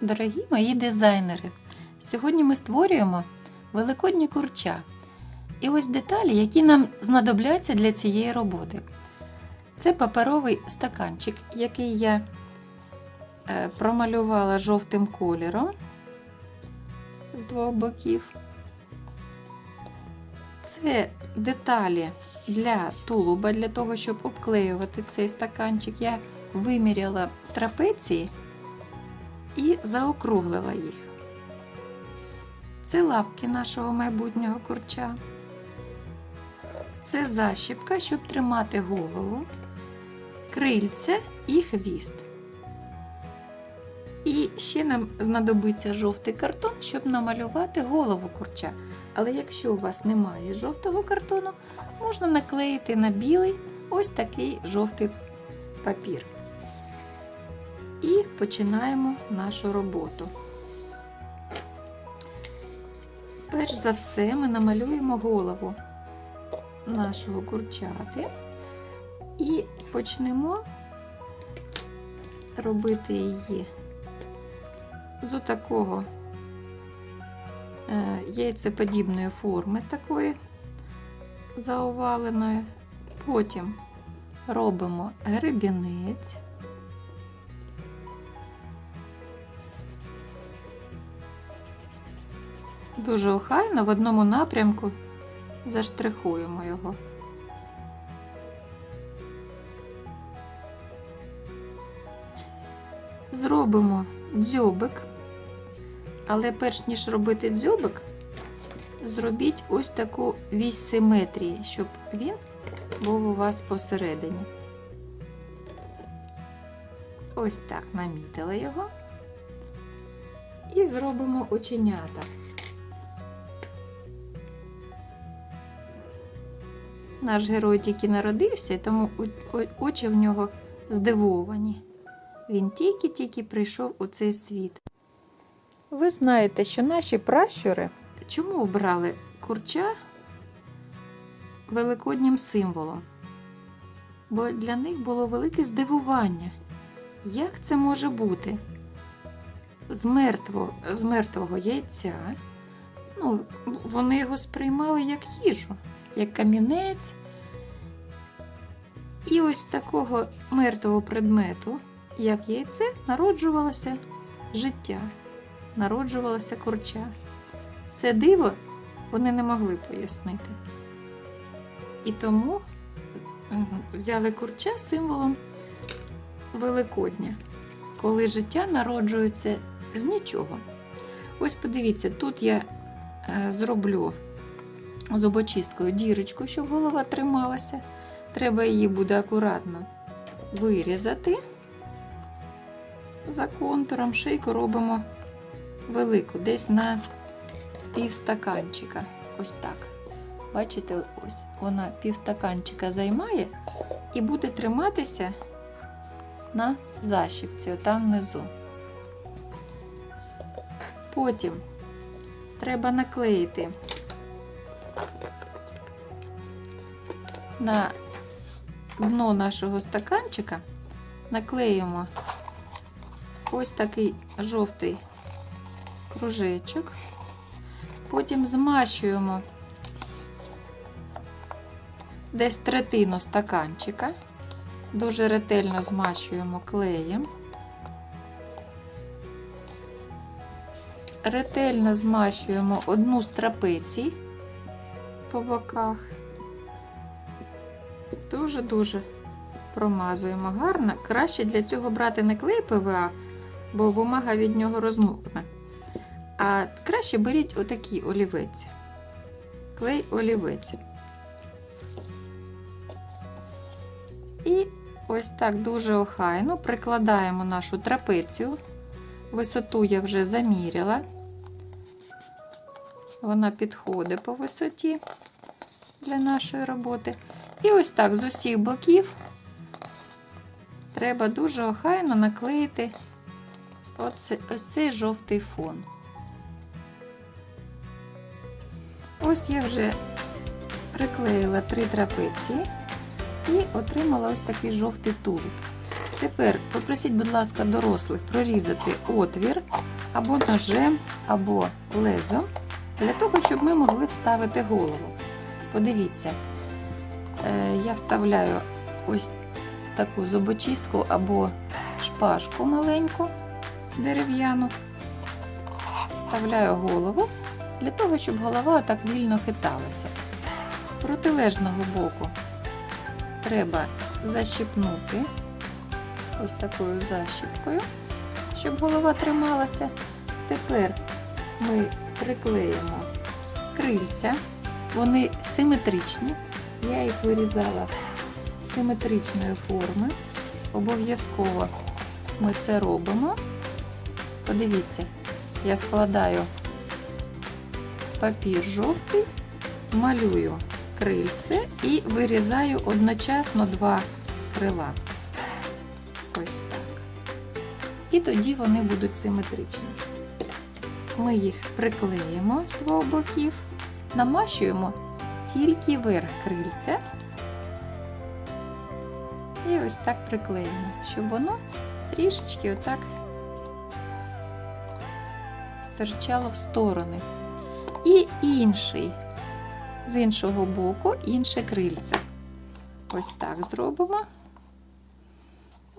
Дорогі мої дизайнери! Сьогодні ми створюємо великодні курча. І ось деталі, які нам знадобляться для цієї роботи. Це паперовий стаканчик, який я е, промалювала жовтим кольором з двох боків. Це деталі для тулуба, для того, щоб обклеювати цей стаканчик. Я виміряла трапеції і заокруглила їх. Це лапки нашого майбутнього курча. Це защіпка, щоб тримати голову, крильця і хвіст. І ще нам знадобиться жовтий картон, щоб намалювати голову курча. Але якщо у вас немає жовтого картону, можна наклеїти на білий ось такий жовтий папір. І починаємо нашу роботу. Перш за все, ми намалюємо голову нашого курчати і почнемо робити її з отакого е, яйцеподібної форми такої заоваленої. Потім робимо гребінець. Дуже охайно в одному напрямку заштрихуємо його. Зробимо дзьобик, але перш ніж робити дзьобик, зробіть ось таку вісь симетрії, щоб він був у вас посередині. Ось так намітила його. І зробимо оченята. Наш герой тільки народився, тому очі в нього здивовані. Він тільки-тільки прийшов у цей світ. Ви знаєте, що наші пращури чому обрали курча великоднім символом? Бо для них було велике здивування. Як це може бути? З мертвого, з мертвого яйця ну, вони його сприймали як їжу як камінець. І ось такого мертвого предмету, як яйце, народжувалося життя, народжувалося курча. Це диво вони не могли пояснити. І тому взяли курча символом Великодня, коли життя народжується з нічого. Ось подивіться, тут я е, зроблю зубочисткою дірочку, щоб голова трималася. Треба її буде акуратно вирізати. За контуром шийку робимо велику, десь на пів стаканчика. Ось так. Бачите, ось вона пів стаканчика займає і буде триматися на защіпці, там внизу. Потім треба наклеїти на дно нашого стаканчика наклеїмо ось такий жовтий кружечок, потім змащуємо десь третину стаканчика, дуже ретельно змащуємо клеєм, ретельно змащуємо одну з трапецій по боках. Дуже-дуже промазуємо гарно. Краще для цього брати не клей ПВА, бо бумага від нього розмокне. А краще беріть отакий олівець. Клей олівець. І ось так дуже охайно прикладаємо нашу трапецію. Висоту я вже заміряла. Вона підходить по висоті для нашої роботи. І ось так з усіх боків треба дуже охайно наклеїти оце, ось цей жовтий фон. Ось я вже приклеїла три трапеції і отримала ось такий жовтий тулик. Тепер попросіть, будь ласка, дорослих прорізати отвір або ножем, або лезом, для того, щоб ми могли вставити голову. Подивіться, е, я вставляю ось таку зубочистку або шпажку маленьку дерев'яну, вставляю голову для того, щоб голова так вільно хиталася. З протилежного боку треба защіпнути ось такою защіпкою, щоб голова трималася. Тепер ми приклеїмо крильця, вони симетричні. Я їх вирізала симетричної форми. Обов'язково ми це робимо. Подивіться, я складаю папір жовтий, малюю крильце і вирізаю одночасно два крила. Ось так. І тоді вони будуть симетричні. Ми їх приклеїмо з двох боків, намащуємо тільки верх крильця. І ось так приклеїмо, щоб воно трішечки отак стирчало в сторони. І інший, з іншого боку, інше крильце. Ось так зробимо.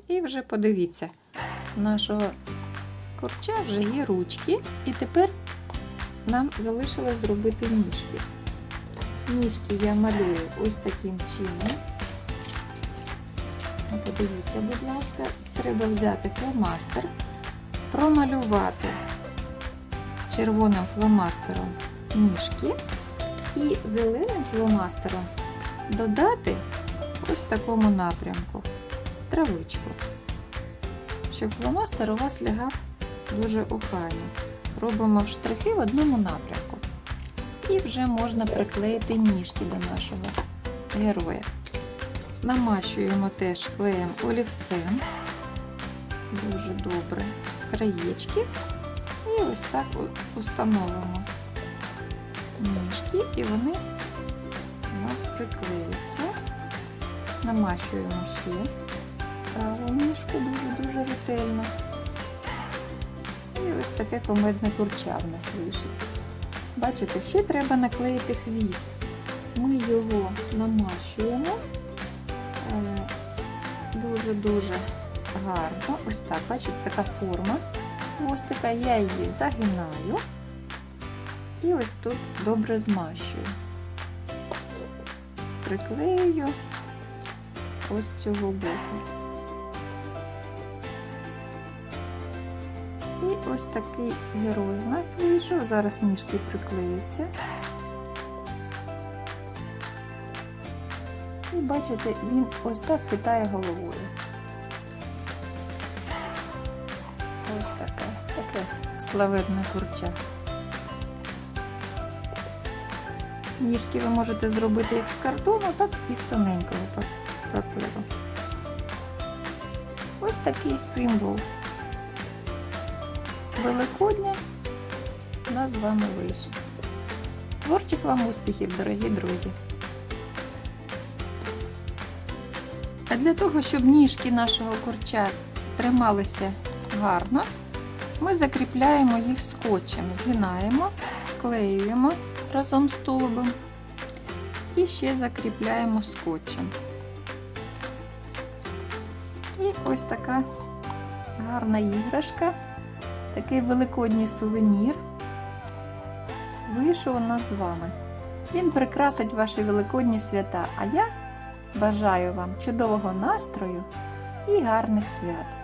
І вже подивіться, нашого курча вже є ручки, і тепер нам залишилось зробити ніжки. Ніжки я малюю ось таким чином. Подивіться, будь ласка, треба взяти фломастер, промалювати червоним фломастером ніжки і зеленим фломастером додати ось в такому напрямку травичку, щоб фломастер у вас лягав дуже охайно. Робимо штрихи в одному напрямку. І вже можна приклеїти ніжки до нашого героя. Намащуємо теж клеєм олівцем. Дуже добре з краєчків. І ось так установимо ніжки, і вони у нас приклеються. Намащуємо ще праву ніжку дуже-дуже ретельно. І ось таке комедне курча в нас вийшло. Бачите, ще треба наклеїти хвіст. Ми його намащуємо е, дуже-дуже гарно. Ось так, бачите, така форма. Ось така, я її загинаю і ось тут добре змащую. Приклею ось цього боку. Ось такий герой у нас вийшов. Зараз ніжки приклеються. І бачите, він ось так хитає головою. Ось таке, таке славетне курча. Ніжки ви можете зробити як з картону, так і з тоненького паперу. Ось такий символ Великодня у нас з вами вийшов. Творчих вам успіхів, дорогі друзі! А для того, щоб ніжки нашого курча трималися гарно, ми закріпляємо їх скотчем, згинаємо, склеюємо разом з тулубом і ще закріпляємо скотчем. І ось така гарна іграшка, такий великодній сувенір вийшов у нас з вами. Він прикрасить ваші великодні свята, а я бажаю вам чудового настрою і гарних свят!